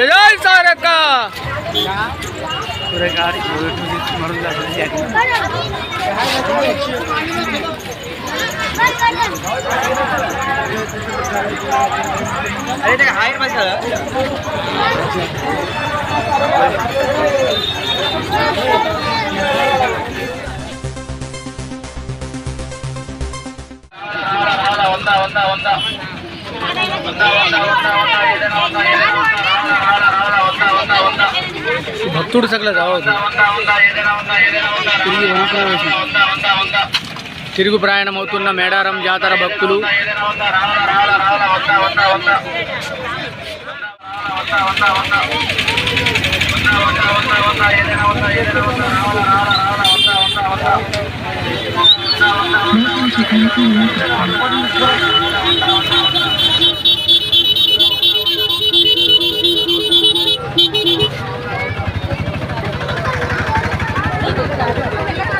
계절 사랄까 노래가리 노래 중에 주말은 나서는 게 아니야 아니 내가 하이를 마셔요 온다 온다 온다 온다 온다 온다 온다 얘들아 온다 얘들아 చూడు సగల రావద్దు తిరిగి వనప్రవేశం తిరుగు ప్రయాణం అవుతున్న మేడారం జాతర భక్తులు